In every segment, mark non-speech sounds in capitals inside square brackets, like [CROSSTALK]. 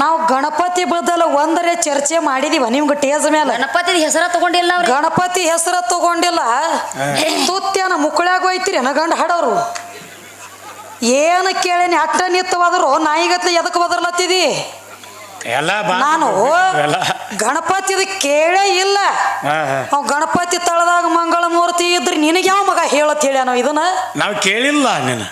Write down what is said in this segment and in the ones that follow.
ನಾವು ಗಣಪತಿ ಬದಲು ಒಂದರೆ ಚರ್ಚೆ ಮಾಡಿದೀವ. ನಿಮ್ಗೆ ಟೇಜ್ ಮೇಲೆ ಗಣಪತಿ ಹೆಸರ ತಗೊಂಡಿಲ್ಲ ಅವ್ರಿ. ಗಣಪತಿ ಹೆಸರ ತಗೊಂಡಿಲ್ಲ. ತುತ್ಯಾನ ಮುಕ್ಕಳ್ಯಾಗ ಹೋಯ್ತಿರಿ ಗಂಡ ಹಾಡೋರು? ಏನು ಕೇಳೇನಿ ಅಟ್ಟ ನಿತ್ತವಾದ್ರು ನಾಯಿಗತ್ಲೆ ಎದಕ್ಕೆ ಬದರ್ಲತ್ತಿದಿ? ನಾನು ಗಣಪತಿ ಗಣಪತಿದ ಕೇಳೇ ಇಲ್ಲ. ಅವ್ ಗಣಪತಿ ತಳದಾಗ ಮಂಗಳ ಮೂರ್ತಿ ಇದ್ರಿ ನಿನಗೆ ಯಾವ ಮಗ ಹೇಳತ್ ಹೇಳ್ಯಾನೋ ಇದನ್ನ? ನಾವು ಕೇಳಿಲ್ಲ ನೀನು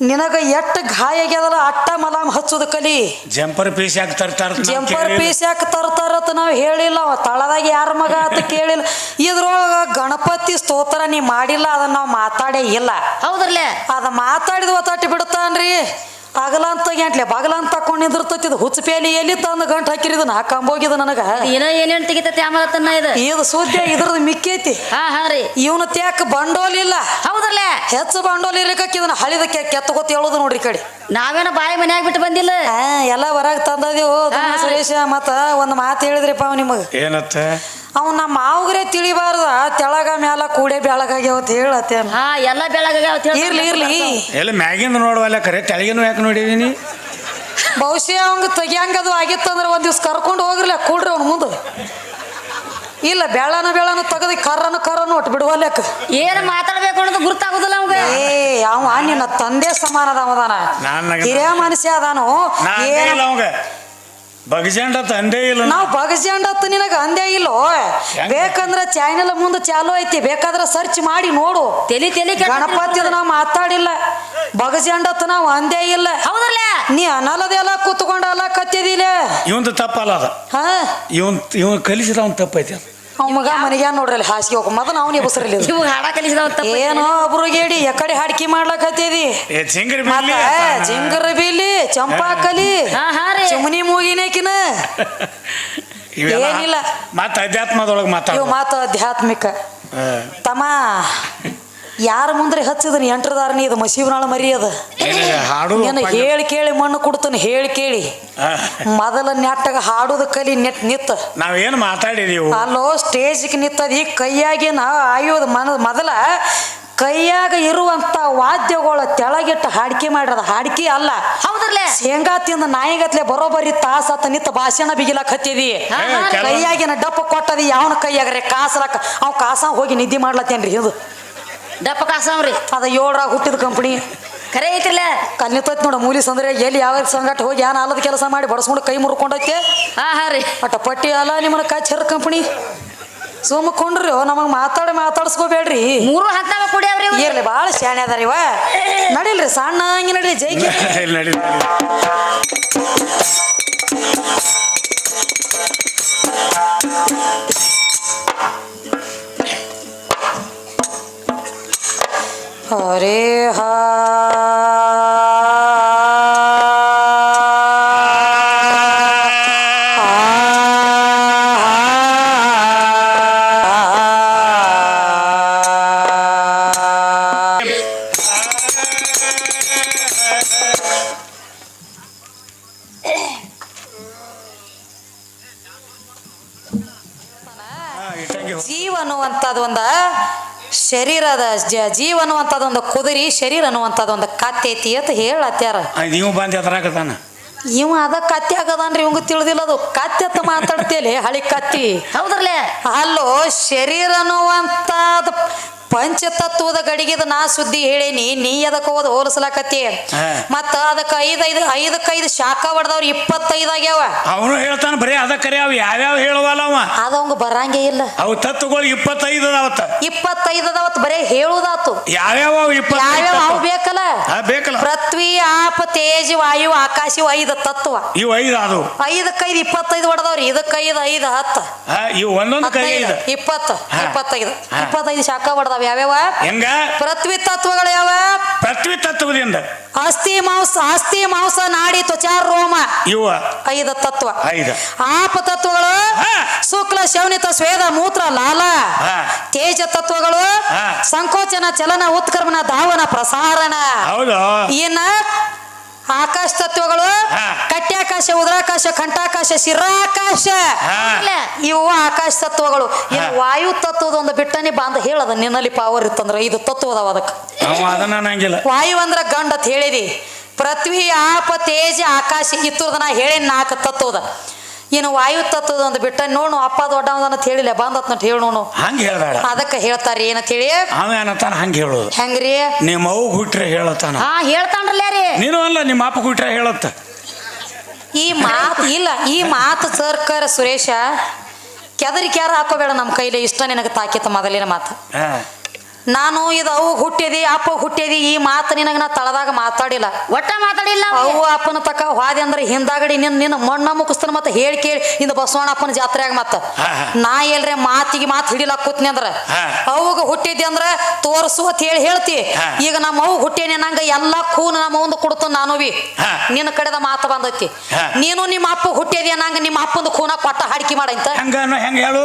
ನಿನಗ ಎಷ್ಟು ಗಾಯ ಆಗ್ಯದಲ್ಲ ಅಟ್ಟ ಮಲಾಮ್ ಹಚ್ಚೋದು ಕಲಿ. ಜಂಪರ್ ಪೀಸ್ ಯಾಕೆ ತರ್ತಾರ ಜಂಪರ್ ಪೀಸ್ ಯಾಕೆ ಅಂತ ನಾವು ಹೇಳಿಲ್ಲ ಅವ ತಳದಾಗ ಯಾರ ಮಗ ಅಂತ ಕೇಳಿಲ್ಲ. ಇದ್ರೊಳಗ ಗಣಪತಿ ಸ್ತೋತ್ರ ನೀ ಮಾಡಿಲ್ಲ ಅದನ್ನ ನಾವು ಮಾತಾಡೇ ಇಲ್ಲ. ಹೌದ್ರಲ್ಲೇ? ಅದ ಮಾತಾಡಿದ ಒತ್ತಾಟಿ ಬಿಡುತ್ತಾನ್ರಿ. ಅಗಲ ಅಂತ ಗಂಟ್ಲೆ ಬಗಲ ಅಂತ ತಕೊಂಡ್ ನಿಂದಿರ್ತೈತಿ ಇದು ಹುಚ್ಚ ಪೇಲಿ ಎಲ್ಲಿ ತಂದು ಗಂಟು ಹಾಕಿರಿ ಇದನ್ನ? ಕಂಬೋಗಿದ ನನಗ. ಏನ ಏನೇನ್ ತೆಗಿತೈತಿ ಆಮೇಲೆ ತನ್ನ ಇದು? ಇದು ಸುದ್ದಿ ಇದ್ರದ್ದು ಮಿಕ್ಕೈತಿ. ಹಾ ಹಾ ರೀ. ಇವನು ತ್ಯಾಕ ಬಂಡೋಲಿಲ್ಲ ಹೌದ್ರಲ್ಲೇ? ಹೆಚ್ಚು ಬಂಡೋಲ್ ಇದನ್ನ ಹಳಿದ ಕೆತ್ತಗೋತ್ ಹೇಳೋದು ನೋಡ್ರಿ ಕಡೆ. ನಾವೇನ ಬಾಯಿ ಮನ್ಯಾಗ ಬಿಟ್ಟು ಬಂದಿಲ್ಲ? ಆ, ಎಲ್ಲ ಹೊರಗೆ ತಂದದೇವು. ಸುರೇಶ ಮತ್ತ ಒಂದು ಮಾತು ಹೇಳಿದ್ರಿಪ್ಪ ಅವ್ ನಿಮಗೆ. ಏನತ್ತ? ಅವ್ ನಮ್ಮ ತಿಳಿಬಾರ್ದ. ತೆಳಗ ಮ್ಯಾಲ ಕೂಡೆ ಬೆಳಗಾಗ್ಯಾವತ್ ಅಂತ ಹೇಳತ್ತೇನ. ಹಾ ಎಲ್ಲ ಇರ್ಲಿ ಇರ್ಲಿ. ಎಲ್ಲ ಮ್ಯಾಗಿಂದ ನೋಡುವಲ್ಲ ಕರೆ ತೆಳಗಿನ ಯಾಕೆ ನೋಡಿದೀನಿ ಬಹುಶಃ ಅವಂಗ ತೆಗಿಯಂಗದು ಆಗಿತ್ತಂದ್ರ ಒಂದ್ ದಿವ್ಸ ಕರ್ಕೊಂಡು ಹೋಗ್ರಲ್ಲ ಕೂಡ್ರಿ ಅವ್ನ ಮುಂದೆ. ಇಲ್ಲ ಬೆಳನ ಬೆಳನ ತೆಗದಿ ಕರ್ರನ ಕರ್ರನ ಒಟ್ಟು ಬಿಡುವಲ್ಯಾಕ. ಏನ್ ಮಾತಾಡ್ಬೇಕು ಅನ್ನೋದು ಗುರ್ತಾಗುದಿಲ್ಲ ಅವಾಗ. ಏ ಅವ ನಿನ್ನ ತಂದೆ ಸಮಾನದ ಅವದಾನ ಹಿರಿಯ ಮನುಷ್ಯ ಅದಾನು. ಏನ ಅವಂಗ. ಬಗಜಂಡ ತಂದೆ ಇಲ್ಲ ನಾವು ಬಗಜಂಡತ್ತು ನಿನಗ ಅಂದೇ ಇಲ್ಲೋ? ಬೇಕಂದ್ರ ಚಾನೆಲ್ ಮುಂದೆ ಚಾಲು ಐತಿ. ಬೇಕಾದ್ರ ಸರ್ಚ್ ಮಾಡಿ ನೋಡು. ತೆಲಿ ತೆಲಿ ಗಣಪತಿ ನಾ ನಾವು ಮಾತಾಡಿಲ್ಲ. ಬಗಜಂಡತ್ತು ನಾವು ಅಂದೇ ಇಲ್ಲ. ಹೌದಲ್ಲ ನೀ ಅನಲದೆಲ್ಲ ಕೂತ್ಕೊಂಡ ಅಲ್ಲ ಕತ್ತಿದಿಲ್ಲ ಇವಂದು ತಪ್ಪಲ್ಲ ಅದ. ಹಾ? ಇವನ್ ಇವನ್ ಕಲಿಸಿದ ಅವನ್ ತಪ್ಪೈತಿ ಅದು. ಅವ್ ಮಗ ಮನೆಗೆ ನೋಡ್ರಿ ಅಲ್ಲಿ ಹಾಸಿಗೆ ಹೋಗ ಮೊದಲು ಅವನೇ ಬಸರಲ್ಲಿ ಏನೋ ಹಾಡ ಗೇಡಿ ತಪ್ಪ ಏನೋ ಒಬ್ರುಗೇಡಿ ಎಕಡೆ ಹಾಡ್ಕಿ ಮಾಡ್ಲಕತ್ತೇದಿ ಏ ಜಿಂಗರ್ ಮತ್ತ ಬಿಡ್ಲಿ ಹಾ. ಹಾ ರೀ. ಚುಮನಿ ಮೂಗಿನೇಕಿನ ಏನಿಲ್ಲ. ಮತ್ತೆ ಅಧ್ಯಾತ್ಮದೊಳಗೆ ಮಾತಾಡ ಇವು ಮಾತು ಆಧ್ಯಾತ್ಮಿಕ ತಮ್ಮ ಯಾರ ಮುಂದ್ರೆ ಹಚ್ಚಿದನ್? ಎಂಟ್ರದಾರನಿ ಇದು ಮಸೀಬ್ನಾಳ ಮರಿ ಅದ ಹಾಡು ನೀನು ಹೇಳಿ ಕೇಳಿ ಮಣ್ಣು ಕೊಡ್ತಾನೆ ಹೇಳಿ ಕೇಳಿ. ಮೊದಲ ನೆಟ್ಟಾಗ ಹಾಡುದ ಕಲಿ ನೆಟ್ ನಿತ್ತ ನಾವೇನು ಮಾತಾಡಿದೀವಿ ಅಲ್ಲೋ ಸ್ಟೇಜ್ಗೆ ನಿತ್ತದಿ ಈ ಕೈಯಾಗಿನ ಆಯೋದ ಮನ ಮೊದಲ ಕೈಯಾಗ ಇರುವಂತ ವಾದ್ಯಗಳ ತೆಳಗಿಟ್ಟು ಹಾಡಿಕೆ ಮಾಡಿರದ. ಹಾಡಿಕೆ ಅಲ್ಲ. ಹೌದಲ್ಲೇ ಶೇಂಗಾ ತಿಂದ ನಾಯಿಗತ್ಲೆ ಬರೋಬರಿ ತಾಸತ್ತ ನಿತ್ತ ಭಾಷಣ ಬಿಗಿಲಕ್ ಹತ್ತಿದಿ. ಕೈಯಾಗಿನ ಡಪ್ಪ ಕೊಟ್ಟದಿ ಯಾವನ ಕೈಯಾಗ್ರೆ ಕಾಸಲಕ್ಕ ಅವ್ ಕಾಸ ಹೋಗಿ ನಿದ್ದೆ ಮಾಡ್ಲತ್ತೇನ್ರಿ ಇದು ದಪ್ಪ ರೀ ಅದ ಏಳರಾಗ ಹುಟ್ಟಿದ ಕಂಪನಿ ಕರೆ ಐತಿಲ್ಲ ಕಲ್ಲಿತ್ತೈತಿ ನೋಡ ಮೂಲಿ ಸಂದ್ರೆ ಎಲ್ಲಿ ಯಾವ ಸಂಗಟ ಹೋಗಿ ಏನ್ ಆಲದ ಕೆಲಸ ಮಾಡಿ ಬಡಸ್ಕೊಂಡು ಕೈ ಮುರ್ಕೊಂಡೈತೆ ಹಾ ಹಾ ರೀ. ಅಟ ಪಟ್ಟಿ ಅಲ್ಲ ನಿಮ್ಮನ್ನ ಕಚ್ಚರ ಕಂಪನಿ ಸುಮ್ಮಕೊಂಡ್ರಿ ನಮಗ್ ಮಾತಾಡಿ ಮಾತಾಡ್ಸ್ಕೋಬೇಡ್ರಿ. ಮೂರು ಹಂತವ ಕುಡಿಯವ್ರಿ. ಇರ್ಲಿ ಭಾಳ ಶಾಣೆ ಅದಾರಿ ಇವ. ನಡಿಲ್ರಿ ಸಣ್ಣ ಹಂಗೆ ನಡ್ರಿ ಜೈಕಿ ನಡಿ ಇಟ್ಟಂಗೆ ಹೋಗು. [COUGHS] ಜೀವ ಅನ್ನುವಂಥದ್ದು ಒಂದು ಶರೀರದ ಜೀವ ಅನ್ನುವಂಥದ್ದೊಂದು ಕುದುರಿ ಶರೀರ ಅನ್ನುವಂಥದ್ದೊಂದು ಕತ್ತೆ ಕತ್ತೈತಿ ಅಂತ ಹೇಳತ್ಯಾರ. ನೀವು ಬಂದು ಎದುರಾಗತಾನ ಇವ ಅದ ಕತ್ತಿ ಆಗದನ್ರಿ ಇವಂಗ ತಿಳಿದಿಲ್ಲ ಅದು. ಕತ್ತಿ ಅಂತ ಮಾತಾಡ್ತೇಲಿ ಹಳಿ ಕತ್ತಿ. ಹೌದ್ರಲ್ಲೇ? ಅಲ್ಲೋ ಶರೀರ ಅನ್ನುವಂಥದ್ದು ಪಂಚತತ್ವದ ಗಡಿಗೆದ ನಾ ಸುದ್ದಿ ಹೇಳೇನಿ ನೀ ಅದಕ್ಕೆ ಹೋದ ಹೋಲಿಸ್ಲಾಕತ್ತಿ? ಅದಕ್ಕೆ ಮತ್ತ ಅದಕ್ಕೆ ಐದೈದು ಐದಕ್ಕೈದು ಶಾಖ ಹೊಡೆದವ್ರು ಇಪ್ಪತ್ತೈದು ಆಗ್ಯಾವ. ಅವನು ಹೇಳ್ತಾನ ಬರೀ ಅದ ಕರೆ ಯಾವ ಯಾವ್ಯಾವ ಹೇಳುವಲ್ಲ ಅವ? ಅದ ಅವಂಗ ಬರಂಗೇ ಇಲ್ಲ. ಅವು ತತ್ವಗಳು ಇಪ್ಪತ್ತೈದು ಅದಾವತ್ತ. ಇಪ್ಪತ್ತೈದು ಅದಾವತ್ ಬರೇ ಹೇಳುದಾತು. ಯಾವ್ಯಾವ ಅವು ಯಾವ್ಯಾವ ಅವು? ಬೇಕಲ್ಲ? ಬೇಕಲ್ಲ. ಪೃಥ್ವಿ ಆಪ ತೇಜ್ ವಾಯು ಆಕಾಶ ಇವು ಐದು ತತ್ವ. ಇವು ಐದು ಅದು ಐದಕ್ಕೈದು ಇಪ್ಪತ್ತೈದು ಹೊಡೆದವ್ರಿ ಇದಕ್ಕೈದು ಐದು ಹತ್ತು. ಇವು ಒಂದೊಂದು ಇಪ್ಪತ್ತು. ಇಪ್ಪತ್ತೈದು ಇಪ್ಪತ್ತೈದು ಶಾಖ ಹೊಡೆದವ ಯಾವ್ಯಾವ? ಹೆಂಗ? ಪೃಥ್ವಿ ತತ್ವಗಳು ಯಾವ ಪೃಥ್ವಿ ತತ್ವದಿಂದ. ಅಸ್ಥಿ ಮಾಂಸ ಅಸ್ಥಿ ಮಾಂಸ ನಾಡಿ ತ್ವಚಾರ ರೋಮ. ಇವ. ಐದು ತತ್ವ. ಐದು. ಆಪ ತತ್ವಗಳು ಶುಕ್ಲ ಶವನಿತ ಸ್ವೇದ ಮೂತ್ರ ಲಾಲ. ತೇಜ ತತ್ವಗಳು ಸಂಕೋಚನ ಚಲನ ಉತ್ಕರ್ಮನ ಧಾವನ ಪ್ರಸಾರಣ. ಹೌದು. ಇನ್ನ ಆಕಾಶ ತತ್ವಗಳು ಕಟ್ಟ್ಯಾಕಾಶ ಕಟ್ಯಾಕಾಶ ಉದರಾಕಾಶ ಕಂಠಾಕಾಶ ಶಿರಾಕಾಶ. ಇವು ಆಕಾಶ ತತ್ವಗಳು. ಇನ್ನು ವಾಯು ತತ್ವದ ಒಂದು ಬಿಟ್ಟನೆ ಬಾಂಧ ಹೇಳದ ನಿನ್ನಲ್ಲಿ ಪವರ್ ಇತ್ತಂದ್ರೆ ಇದು ತತ್ವ ಅದಾವ ಅದಕ್ಕೆ ವಾಯು ಅಂದ್ರ ಗಂಡ ಅಂತ ಹೇಳಿದಿ. ಪೃಥ್ವಿ ಆಪ ತೇಜ ಆಕಾಶ ಇತ್ತದ ನಾ ಹೇಳಿ ನಾಲ್ಕು ತತ್ವದ. ಇನ್ನು ವಾಯು ತತ್ವದ ಒಂದು ಬಿಟ್ಟ ನೋಡು ಅಪ್ಪ ದೊಡ್ಡವದನ್ನ ಹೇಳಿಲ್ಲ ಬಂದತ್ ಅಂತ ಹೇಳಿ ನೋಡು. ಹಂಗೆ ಹೇಳ್ಬೇಡ. ಅದಕ್ಕೆ ಹೇಳ್ತಾರೆ ಏನಂತ ಹೇಳಿ? ಅವ ಏನತ್ತಾನ ಹಂಗೆ ಹೇಳೋದು. ಹೆಂಗ್ರಿ? ನಿಮ್ಮ ಅವು ಹುಟ್ರೆ ಹೇಳತ್ತಾನ. ಹಾ ಹೇಳ್ತಾನ್ರಲ್ಲ ರೀ ನೀನು ಅಲ್ಲ ನಿಮ್ಮ ಅಪ್ಪ ಹುಟ್ರೆ ಹೇಳತ್ತ. ಈ ಮಾತು ಇಲ್ಲ ಈ ಮಾತು ಸರ್ಕಾರ ಸುರೇಶ ಕೆದರಿ ಕ್ಯಾರ ಹಾಕೋಬೇಡ ನಮ್ಮ ಕೈಲಿ ಇಷ್ಟ ನಿನಗೆ ತಾಕಿತ ಮೊದಲಿನ ಮಾತು. ಹಾ. ನಾನು ಇದು ಅವು ಹುಟ್ಟಿದಿ ಅಪ್ಪ ಹುಟ್ಟಿದಿ ಈ ಮಾತು ನಿನಗೆ ನಾ ತಳದಾಗ ಮಾತಾಡಿಲ್ಲ. ಒಟ್ಟ ಮಾತಾಡಿಲ್ಲ ಅವ. ಅಪ್ಪನ ತಕ್ಕ ಹಾದಿ ಅಂದ್ರೆ ಹಿಂದಾಗಡಿ ನಿನ್ನ ನಿನ್ನ ಮಣ್ಣ ಮುಗಿಸ್ತಾನ ಮತ್ತೆ ಹೇಳಿ ಕೇಳಿ ಇಂದ ಬಸವಣ್ಣ ಅಪ್ಪನ ಜಾತ್ರೆಯಾಗ ಮತ್ತ. ನಾ ಎಲ್ರೆ ಮಾತಿಗೆ ಮಾತು ಹಿಡಿಲಾಕ್ ಕೂತ್ನಿ ಅಂದ್ರ. ಅವಾಗ ಹುಟ್ಟಿದ್ದೆ ಅಂದ್ರ ತೋರಿಸು ಅಂತ ಹೇಳಿ ಹೇಳ್ತಿ. ಈಗ ನಮ್ಮ ಅವು ಹುಟ್ಟೇನೆ ನಂಗ ಎಲ್ಲಾ ಖೂನ್ ನಮ್ಮ ಒಂದು ಕೊಡ್ತು ನಾನು ಬಿ. ನಿನ್ನ ಕಡೆದ ಮಾತು ಬಂದೈತಿ. ನೀನು ನಿಮ್ಮ ಅಪ್ಪ ಹುಟ್ಟಿದ್ಯ ನಂಗ ನಿಮ್ಮ ಅಪ್ಪಂದು ಕೂನ ಕೊಟ್ಟ ಹಾಡಿಕೆ ಮಾಡಂತ. ಹೆಂಗ ಅನ್ನೋ ಹೆಂಗ ಹೇಳು?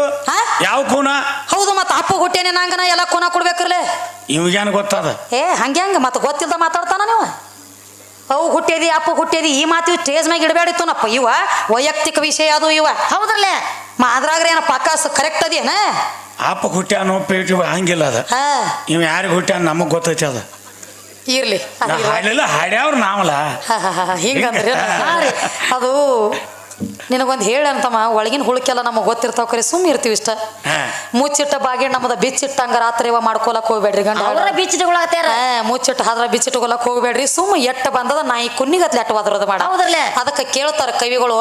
ಯಾವ ಕೂನ? ಹೌದು ಮತ್ತ ಅಪ್ಪ ಹುಟ್ಟೇನೆ ನಂಗ ನಾ ಎಲ್ಲ ಕೂನ ಕೊಡ್ಬೇಕ್ರಲ್ಲ ಇವಾಗೇನು ಗೊತ್ತದ? ಏ ಹಂಗೆ ಹಂಗ ಮತ್ತೆ ಗೊತ್ತಿಲ್ದ ಮಾತಾಡ್ತಾನ ನೀವು? ಅವು ಹುಟ್ಟೇರಿ ಅಪ್ಪ ಹುಟ್ಟಿದಿ ಈ ಮಾತು ಸ್ಟೇಜ್ ಮ್ಯಾಗ ಇಡಬೇಡಿತ್ತು ನಪ್ಪ ಇವ. ವೈಯಕ್ತಿಕ ವಿಷಯ ಅದು ಇವ. ಹೌದ್ರಲ್ಲೇ? ಮಾ ಅದ್ರಾಗ್ರೆ ಏನ ಪಕ್ಕ ಕರೆಕ್ಟ್ ಅದೇನ? ಅಪ್ಪ ಹುಟ್ಟ್ಯಾನೋ ಪೇಟಿ ಹಂಗಿಲ್ಲ ಅದ. ಹಾ. ಇವ್ ಯಾರಿಗೆ ಹುಟ್ಟ್ಯಾನ ನಮಗ್ ಗೊತ್ತೈತಿ ಅದ. ಇರ್ಲಿ. ನಾ ಹಾಡಲಿಲ್ಲ ಹಾಡ್ಯಾವ್ರು ನಾವಲ್ಲ ಹಿಂಗಂದ್ರೆ ಅದು ನಿನಗೊಂದು ಹೇಳಂತಮ್ಮ ಒಳಗಿನ ಹುಳಕ್ಕೆಲ್ಲ ನಮಗೆ ಗೊತ್ತಿರ್ತಾವ ಕರೆ ಸುಮ್ಮ ಇರ್ತೀವಿ ಇಷ್ಟ. ಮುಚ್ಚಿಟ್ಟ ಬಾಗಿ ನಮ್ಮದ ಬಿಚ್ಚಿಟ್ಟ ಹಂಗ ರಾತ್ರಿ ಇವ ಮಾಡ್ಕೊಳಕ್ ಹೋಗ್ಬೇಡ್ರಿ ಗಂಡ. ಅವರ ಮುಚ್ಚಿಟ್ಟು ಹಾದ್ರ ಬಿಚ್ಚಿಟ್ಕೊಳಕ್ ಹೋಗ್ಬೇಡ್ರಿ ಸುಮ್ಮ ಎಟ್ಟ ಬಂದದ ನಾಯಿ ಕುನ್ನಿಗತ್ಲೆ ಅಟ್ಟ ಬದ್ರದ ಮಾಡ. ಅದಕ್ಕೆ ಕೇಳ್ತಾರ ಕವಿಗಳು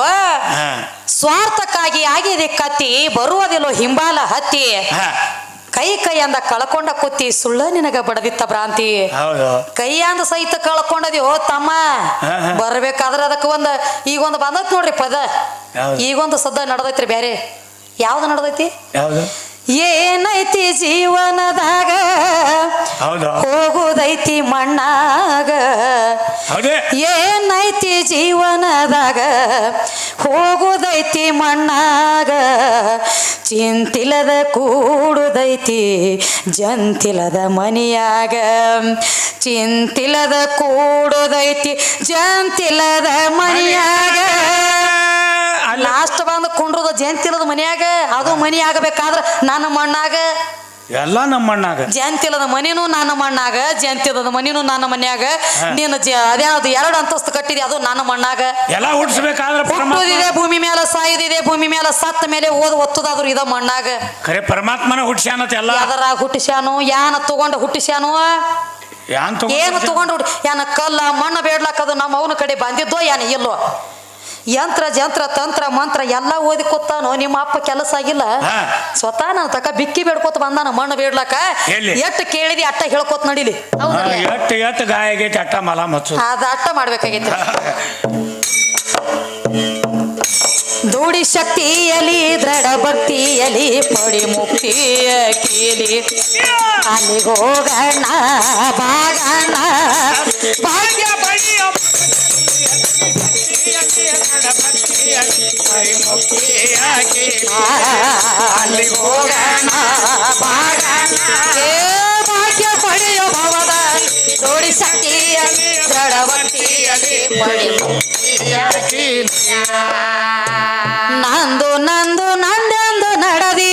ಸ್ವಾರ್ಥಕ್ಕಾಗಿ ಆಗಿದೆ ಕತ್ತಿ ಬರುವುದಿಲ್ಲೋ ಹಿಂಬಾಲ ಹತ್ತಿ. ಕೈ ಕೈ ಅಂದ ಕಳ್ಕೊಂಡ ಕುತ್ತಿ ಸುಳ್ಳ ನಿನಗ ಬಡದಿತ್ತ ಭ್ರಾಂತಿ? ಹೌದು. ಕೈ ಅಂದ ಸಹಿತ ಕಳ್ಕೊಂಡದಿ ಓ ತಮ್ಮ ಬರಬೇಕಾದ್ರೆ ಅದಕ್ಕೆ ಒಂದ ಈಗೊಂದು ಬಂದತ್ ನೋಡ್ರಿ ಪದ. ಈಗೊಂದು ಸದ್ದ ನಡ್ದೈತ್ರಿ ಬೇರೆ ಯಾವ್ದು ನಡ್ದೈತಿ? ಯಾವ್ದು? ಏನೈತಿ ಜೀವನದಾಗ? ಹೋಗುದೈತಿ ಮಣ್ಣಾಗ? ಏನೈತಿ ಜೀವನದಾಗ? ಹೋಗುದೈತಿ ಮಣ್ಣಾಗ? ಚಿಂತಿಲದ ಕೂಡುದೈತಿ ಜಂತಿಲದ ಮನಿಯಾಗ. ಚಿಂತಿಲದ ಕೂಡುದೈತಿ ಜಂತಿಲದ ಮನಿಯಾಗ. ಲಾಸ್ಟ್ ಬಂದು ಕುಂಡ್ರದ ಜಂತಿಲದ ಮನಿಯಾಗ ಅದು ಮನಿ ಆಗಬೇಕಾದ್ರೆ ನನ್ನ ಮಣ್ಣಾಗ. ಎಲ್ಲ ನಮ್ಮ ಮಣ್ಣಾಗ. ಜಂತಿಲದ ಮನಿನೂ ನನ್ನ ಮಣ್ಣಾಗ ಜಂತಿಲದ ಮನಿನೂ ನನ್ನ ಮನ್ಯಾಗ. ನೀನು ಅದ್ಯಾವ್ದು ಎರಡು ಅಂತಸ್ತು ಕಟ್ಟಿದೆ ಅದು ನನ್ನ ಮಣ್ಣಾಗ. ಎಲ್ಲ ಹುಟ್ಟಿಸ್ಬೇಕಾದ್ರೆ ಪರಮಾತ್ಮ ಹುಟ್ಟುದಿದೆ ಭೂಮಿ ಮೇಲೆ ಸಾಯುದಿದೆ ಭೂಮಿ ಮೇಲೆ ಸತ್ತ ಮೇಲೆ ಓದ್ ಒತ್ತದಾದ್ರು ಇದ ಮಣ್ಣಾಗ. ಖರೆ ಪರಮಾತ್ಮನ ಹುಟ್ಟಿಸ್ಯಾನ ಎಲ್ಲ? ಅದರಾಗ ಹುಟ್ಟಿಸ್ಯಾನು ಯಾನ ತಗೊಂಡು ಹುಟ್ಟಿಸ್ಯಾನು? ಯಾನ್ ಏನು ತಗೊಂಡ್ ಹುಟ್ಟಿ ಯಾನ ಕಲ್ಲ ಮಣ್ಣ ಬೇಡ್ಲಾಕ ಅದು ನಮ್ಮ ಅವನ ಕಡೆ ಬಂದಿದ್ದೋ ಯಾನ ಇಲ್ಲೋ? ಯಂತ್ರ ಜಂತ್ರ ತಂತ್ರ ಮಂತ್ರ ಎಲ್ಲ ಓದಿ ಕೂತಾನೋ? ನಿಮ್ಮ ಅಪ್ಪ ಕೆಲಸ ಆಗಿಲ್ಲ. ಸ್ವತಃ ತಕ ಬಿಕ್ಕಿ ಬೇಡ್ಕೋತ ಬಂದಾನ ಮಣ್ಣು ಬೇಡ್ಲಾಕ? ಎಲ್ಲಿ? ಎಟ್ಟು ಕೇಳಿದಿ ಅಟ್ಟ ಹೇಳ್ಕೋತ ನಡಿಲಿ. ಗಾಯ ಆಗೈತಿ ಅಟ್ಟ ಮಲ ಮಚ್ಚು. ಅದ ಅಟ್ಟ ಮಾಡ್ಬೇಕಾಗೈತಿ. ದುಡಿ ಶಕ್ತಿಯಲಿ ದೃಢ ಭಕ್ತಿಯಲಿ ಪಡಿ ಮುಕ್ತಿಯ ಕೀಲಿ. ಅಲ್ಲಿಗೆ ಹೋಗಣ್ಣ ಬಾಗಣ್ಣ ಭಾಗ್ಯ ಬಳಿಯ ಬಾಗಣ್ಣ ಭಾಗ್ಯ ಪಡೆಯೋ ಭವದ ದುಡಿ ಶಕ್ತಿಯಲಿ ದೃಢ ಭಕ್ತಿಯಲಿ ಪಡಿ ನಂದು ನಂದು, ನಂದೆಂದು ನಡದಿ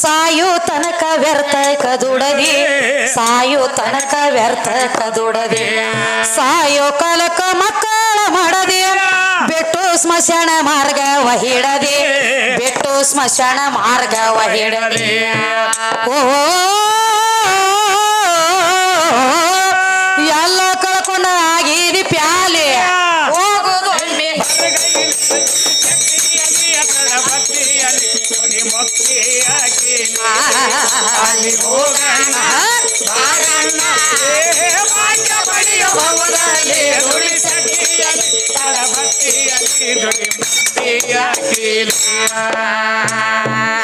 ಸಾಯು ತನಕ ವ್ಯರ್ಥ ಕದುಡದಿ. ಸಾಯು ತನಕ ವ್ಯರ್ಥ ಕದುಡದಿ. ಸಾಯೋ ಕಲಕ ಮಕ್ಕಳ ಮಾಡದಿ ಬಿಟ್ಟು ಸ್ಮಶಾನ ಮಾರ್ಗ ವಹಿಡದಿ. ಬಿಟ್ಟು ಸ್ಮಶಾನ ಮಾರ್ಗ ವಹಿಡದಿ. ಓ ಎಲ್ಲ ಕಳ್ಕೊಂಡ ಆಗಿದಿ ಪ್ಯಾಲಿ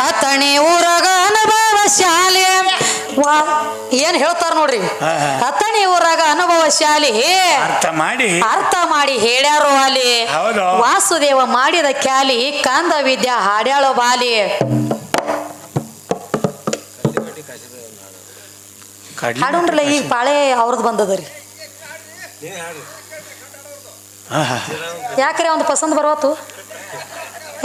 ಹತ್ತಣಿ ಊರಾಗ ಅನುಭವ ಶಾಲೆ. ವಾ ಏನ್ ಹೇಳ್ತಾರ ನೋಡ್ರಿ? ಅತಣಿ ಊರಾಗ ಅನುಭವ ಶಾಲೆ. ಅರ್ಥ ಮಾಡಿ. ಅರ್ಥ ಮಾಡಿ ಹೇಳ್ಯಾರೋ ಅಲ್ಲಿ. ಹೌದು. ವಾಸುದೇವ ಮಾಡಿದ ಕ್ಯಾಲಿ ಕಾಂದ ವಿದ್ಯಾ ಹಾಡ್ಯಾಳೋ ಬಾಲಿ. ಕಡ್ಲಿ ಹಾಡುಂಡ್ರಲ್ಲ ಈಗ ಪಾಳೆ ಅವ್ರದ್ದು ಬಂದದ ರೀ. ಯಾಕ್ರಿ ಒಂದು ಪಸಂದ್ ಬರವತ್ತು?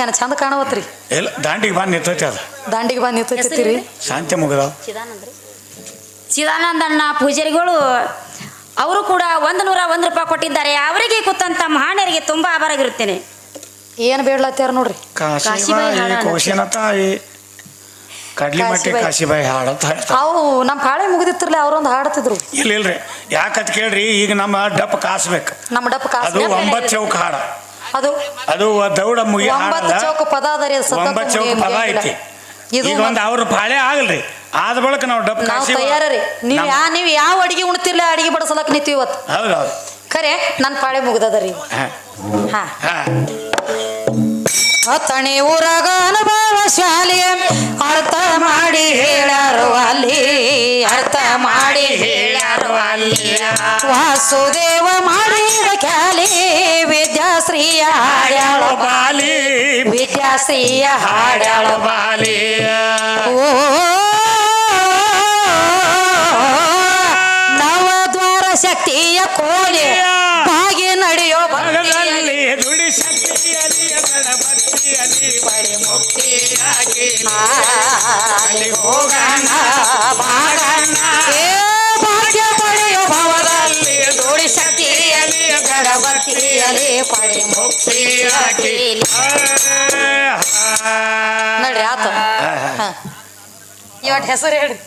ಏನ ಚಂದ ಕಾಣವತ್ರಿ ಇಲ್ಲ ದಾಂಡಿಗೆ ಬಂದು ನಿಂತೈತಿ ಅದು. ದಾಂಡಿಗೆ ಬಂದು ನಿಂತಿರ್ತೀರಿ ಶಾಂತಿ ಮುಗಿದ ಚಿದಾನಂದಣ್ಣ ಪೂಜಾರಿಗಳು ಅವರು ಕೂಡ ಒಂದು ನೂರ ಒಂದು ರೂಪಾಯಿ ಕೊಟ್ಟಿದ್ದಾರೆ. ಅವರಿಗೆ ಕೂತಂತ ಮಹಾಣ್ಯರಿಗೆ ತುಂಬಾ ಆಭಾರವಿರುತ್ತೇನೆ ಏನು ಬೇಡ್ಲತ್ತಾರ ನೋಡ್ರಿ. ಕಾಶಿ ಕೋಶಿನ ತಾಯಿ ಕಡ್ಲಿ ಮಟ್ಟಿ ಕಾಶಿಬಾಯಿ. ಕಾಶಿಬಾಯಿ ಹಾಡತ್ತ ಹೇಳ್ತಾರೆ. ಅವು ನಮ್ಮ ಪಾಳೆ ಮುಗಿದಿತ್ತಿರ್ಲಿ ಅವ್ರೊಂದು ಹಾಡ್ತಿದ್ರು. ಇಲ್ಲ ಇಲ್ರಿ. ಯಾಕಂತ ಕೇಳ್ರಿ ಈಗ ನಮ್ಮ ಡಪ್ ಕಾಸ್ಬೇಕು. ನಮ್ಮ ಡಪ್ಪ ಅದು ಕಾಸು ಒಂಬತ್ತು ಚೌಕ ಹಾಡ. ಅದು ಅದು ದೌಡ ಮುಗಿ ಒಂಬತ್ತು ಹಾಡಲ್ಲ ಚೌಕ ಪದ ಅದ ರೀ ಅದು ಸತತ ಒಂಬತ್ತು ಚೌಕ ಮುಗಿಯಂಗಿಲ್ಲ. ಪದ ಐತಿ. ಇದು ಈಗ ಒಂದು ಅವ್ರ ಪಾಳೆ ಆಗಲ್ರಿ. ಆದ ಬಳಿಕ ನಾವು ಡಪ್ ನಾವು ಕಾಸಿ ತಯಾರರಿ. ನೀವು ಯಾ ನೀವು ಯಾವ ಅಡಿಗೆ ಉಣ್ತಿರ್ಲಿ ಆ ಅಡಿಗೆ ಬಡಿಸಲಕ್ ನಿಂತೀವಿ ಇವತ್ತು. ಹೌದೌದು. ಖರೆ ನನ್ನ ಪಾಳೆ ಮುಗ್ದದ ರೀ. ಹಾ. ಹಾ. ಹತ್ತಣಿ ಊರಾಗ ಅನುಭವ ಶಾಲೆ. ಅರ್ಥ ಮಾಡಿ ಹೇಳಾರು ಅಲ್ಲಿ, ಅರ್ಥ ಮಾಡಿ ಹೇಳಾರು ಅಲ್ಲಿ. ವಾಸುದೇವ ಮಾಡಿದ ಖ್ಯಾಲಿ, ವಿದ್ಯಾಶ್ರೀಯ ಹಾಡ್ಯಾಳು ಬಾಲಿ. ವಿದ್ಯಾಶ್ರೀಯ ಹಾಡ್ಯಾಳು ಬಾಲಿ. ಓ ಅಲ್ಲಿ ಹೋಗೋಣ ಏ ಭಾಗ್ಯ ಪಡೆಯೋ ಭವದಲ್ಲಿ ದುಡಿ ಶಕ್ತಿಯಲ್ಲಿ ಗಣಪತಿಯಲ್ಲಿ ಪಡೆ ಮುಕ್ತಿಯಾಗಿ ನಡ್ರಿ ಆತ. ಇವತ್ತು ಹೆಸರು ಹೇಳ್ರಿ